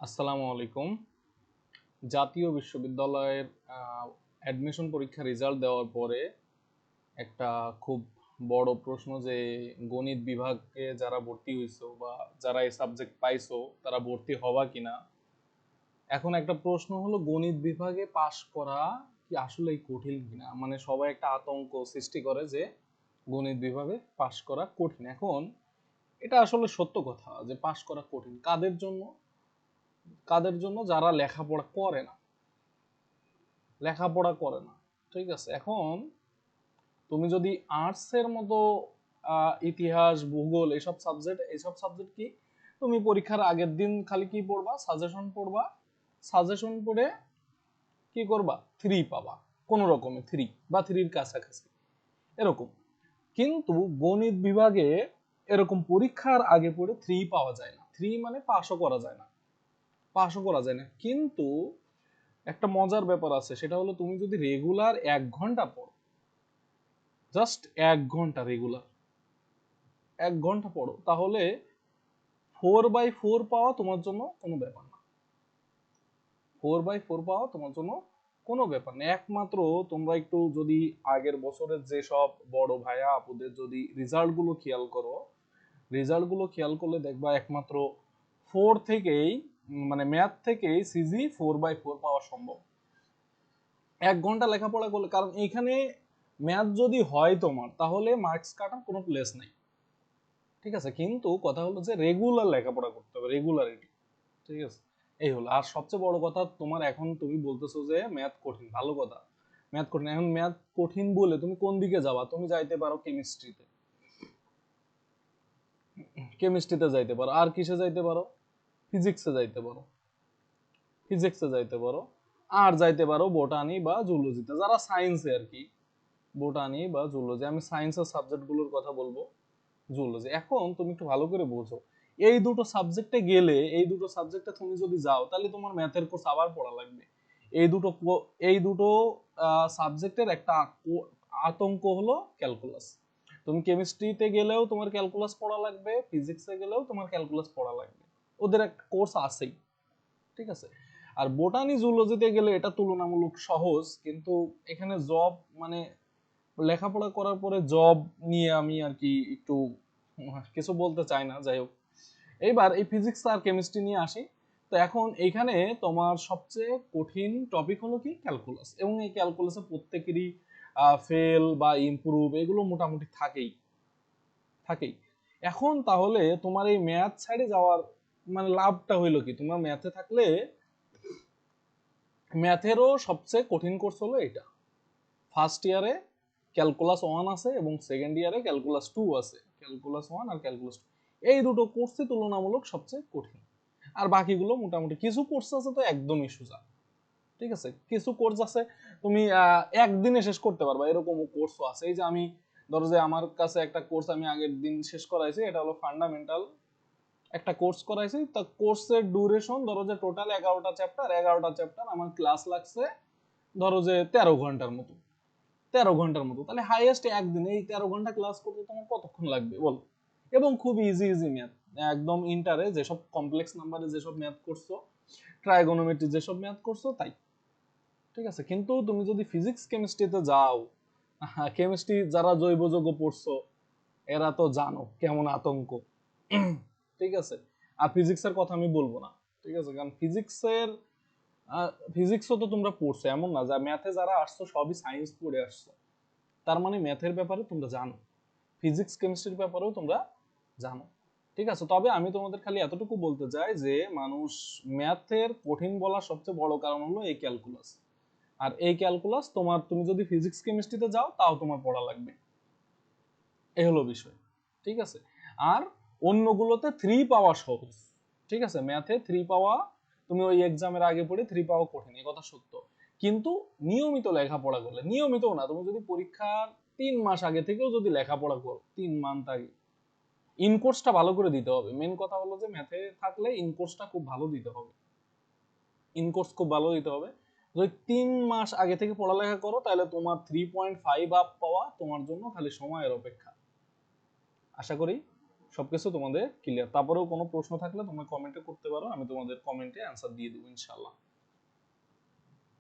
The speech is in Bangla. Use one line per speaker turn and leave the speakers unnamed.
আসসালামু আলাইকুম। জাতীয় বিশ্ববিদ্যালয়ের অ্যাডমিশন পরীক্ষা রেজাল্ট দেওয়ার পরে একটা খুব বড় প্রশ্ন যে গণিত বিভাগে যারা ভর্তি হইছো বা যারা এই সাবজেক্ট পাইছো, তারা ভর্তি হবা কিনা? এখন একটা প্রশ্ন হলো, গণিত বিভাগে পাশ করা কি আসলেই কঠিন কিনা? মানে সবাই একটা আতঙ্ক সৃষ্টি করে যে গণিত বিভাগে পাশ করা কঠিন। এখন এটা আসলে সত্য কথা যে পাশ করা কঠিন। কাদের জন্য? কাদের জন্য? যারা লেখাপড়া করে না। লেখাপড়া করে না। ঠিক আছে? এখন তুমি যদি আর্টসের মতো ইতিহাস, ভূগোল এইসব সাবজেক্ট এইসব সাবজেক্ট কি? তুমি পরীক্ষার আগের দিন খালি কি পড়বা? সাজেশন পড়বা। সাজেশন পড়ে কি করবা? থ্রি পাবা। কোনো রকমে থ্রি বা থ্রির কাছাকাছি। এরকম। কিন্তু গণিত বিভাগে এরকম পরীক্ষার আগে পড়ে থ্রি পাওয়া যায় না। থ্রি মানে পাশও করা যায় না। পাশও করা যায় না। কিন্তু একটা মজার ব্যাপার আছে, সেটা হলো তুমি যদি রেগুলার এক ঘণ্টা পড়ো জাস্ট এক ঘণ্টা রেগুলার এক ঘণ্টা পড়ো, তাহলে ফোর বাই ফোর পাওয়া তোমার জন্য কোনো ব্যাপার না। ফোর বাই ফোর পাওয়া তোমার জন্য কোনো ব্যাপার না। একমাত্র তোমরা একটু যদি আগের বছরের যেসব বড় ভাইয়া আপুদের যদি রেজাল্টগুলো খেয়াল করো রেজাল্টগুলো খেয়াল করলে দেখবা একমাত্র ফোর থেকেই মানে ম্যাথ থেকে সিজি ফোর বাই ফোর পাওয়া সম্ভব। এক ঘণ্টা লেখাপড়া করলে, কারণ এখানে ম্যাথ যদি হয় তোমার, তাহলে মার্কস কাটার কোনো প্লেস নেই। ঠিক আছে? কিন্তু কথা হলো যে রেগুলার লেখাপড়া করতে হবে রেগুলারিটি ঠিক আছে? এই হলো। আর সবচেয়ে বড় কথা, তোমার এখন তুমি বলতেছো যে ম্যাথ কঠিন, ভালো কথা। ম্যাথ কঠিন। এখন ম্যাথ কঠিন বলে তুমি কোন দিকে যাবা? তুমি যাইতে পারো কেমিস্ট্রিতে কেমিস্ট্রিতে যাইতে পারো। আর কিসে যাইতে পারো? ফিজিক্সে যাইতে পারো। ফিজিক্সে যাইতে পারো। আর যাইতে পারো বোটানি বা জুলজিতে যারা সায়েন্সে আর কি বোটানি বা জুলজি আমি সায়েন্সের সাবজেক্টগুলোর কথা বলব জুলজি এখন তুমি একটু ভালো করে বোঝো, এই দুটো সাবজেক্টে গেলে, এই দুটো সাবজেক্টে তুমি যদি যাও, তাহলে তোমার ম্যাথের কোর্স আবার পড়া লাগবে। এই দুটো এই দুটো সাবজেক্টের একটা আতঙ্ক হলো ক্যালকুলাস তুমি কেমিস্ট্রিতে গেলেও তোমার ক্যালকুলাস পড়া লাগবে ফিজিক্সে গেলেও তোমার ক্যালকুলাস পড়া লাগবে। ওদের একটা কোর্স আছেই, ঠিক আছে? আর বোটানি জুলজিতে গেলে এটা তুলনামূলক সহজ, কিন্তু এখানে জব মানে লেখাপড়া করার পরে জব নিয়ে আমি আর কি একটু কিছু বলতে চাই না, যাই হোক। এইবার এই ফিজিক্স আর কেমিস্ট্রি নিয়ে আসি। তো এখন এইখানে তোমার সবচেয়ে কঠিন টপিক হলো কি? ক্যালকুলাস এবং এই ক্যালকুলাসে প্রত্যেকেরই ফেল বা ইমপ্রুভ এগুলো মোটামুটি থাকেই থাকেই। এখন তাহলে তোমার এই ম্যাথ ছাড়ে যাওয়ার মানে লাভটা হইল কি? তোমার ম্যাথে থাকলে ম্যাথেরও সবচেয়ে কঠিন কোর্স হলো এটা। ফার্স্ট ইয়ারে ক্যালকুলাস ওয়ান আছে এবং সেকেন্ড ইয়ারে ক্যালকুলাস টু আছে। ক্যালকুলাস ওয়ান আর ক্যালকুলাস টু এই দুটো কোর্সই তুলনামূলক সবচেয়ে কঠিন। আর বাকিগুলো মোটামুটি কিছু কোর্স আছে তো একদমই সোজা। ঠিক আছে? কিছু কোর্স আছে, তুমি একদিনে শেষ করতে পারবা। এরকম কোর্সও আছে। এই যে আমি, ধরো যে আমার কাছে একটা কোর্স আমি আগের দিন শেষ করাইছি, এটা হলো ফান্ডামেন্টাল একটা কোর্স করাইছি। তা কোর্সের ডিউরেশন ধরো যে টোটাল এগারোটা চ্যাপ্টার এগারোটা চ্যাপ্টার আমার ক্লাস লাগছে ধরো যে তেরো ঘণ্টার মতো। তেরো ঘণ্টার মতো। তাহলে হাইয়েস্ট একদিন, এই তেরো ঘণ্টা ক্লাস করতে তোমার কতক্ষণ লাগবে বল? এবং খুব ইজি ইজি ম্যাথ একদম ইন্টারে যেসব কমপ্লেক্স নাম্বারে যেসব ম্যাথ করছ ট্রাইগোনোমেট্রি যেসব ম্যাথ করছ, তাই। ঠিক আছে? কিন্তু তুমি যদি ফিজিক্স কেমিস্ট্রিতে যাও কেমিস্ট্রি যারা জৈব যৌগ পড়ছো, এরা তো জানো কেমন আতঙ্ক। ঠিক আছে? আর ফিজিক্সের কথা আমি বলব না, ঠিক আছে? কারণ ফিজিক্সের ফিজিক্সও তো তোমরা পড়ছো, এমন না। যা ম্যাথে যারা আসছো, সবই সায়েন্স পড়ে আসছো। তার মানে ম্যাথের ব্যাপারে তোমরা জানো। ফিজিক্স কেমিস্ট্রির ব্যাপারেও তোমরা জানো। ঠিক আছে? তবে আমি তোমাদের খালি এতটুকু বলতে চাই যে, মানুষ ম্যাথের কঠিন বলার সবচেয়ে বড় কারণ হলো এই ক্যালকুলাস আর এই ক্যালকুলাস তোমার, তুমি যদি ফিজিক্স কেমিস্ট্রিতে যাও, তাও তোমার পড়া লাগবে। এই হলো বিষয়। ঠিক আছে? আর অন্যগুলোতে থ্রি পাওয়া সহজ। ঠিক আছে? ম্যাথে থ্রি পাওয়া, তুমি ওই এক্সামের আগে পড়ে থ্রি পাওয়া কঠিন, এই কথা সত্য। কিন্তু নিয়মিত লেখাপড়া করলে, নিয়মিত না, তুমি যদি পরীক্ষার তিন মাস আগে থেকেও যদি লেখাপড়া করো, তিন মান্থ আগে ইনকোর্সটা ভালো করে দিতে হবে। মেন কথা হলো যে ম্যাথে থাকলে ইনকোর্সটা খুব ভালো দিতে হবে। ইনকোর্স খুব ভালো দিতে হবে। যদি তিন মাস আগে থেকে পড়ালেখা করো, তাহলে তোমার থ্রি পয়েন্ট ফাইভ আপ পাওয়া তোমার জন্য খালি সময়ের অপেক্ষা। আশা করি সবকিছু তোমাদের ক্লিয়ার তারপরেও কোনো প্রশ্ন থাকলে তোমরা কমেন্টে করতে পারো, আমি তোমাদের কমেন্টে অ্যান্সার দিয়ে দেবো ইনশাল্লাহ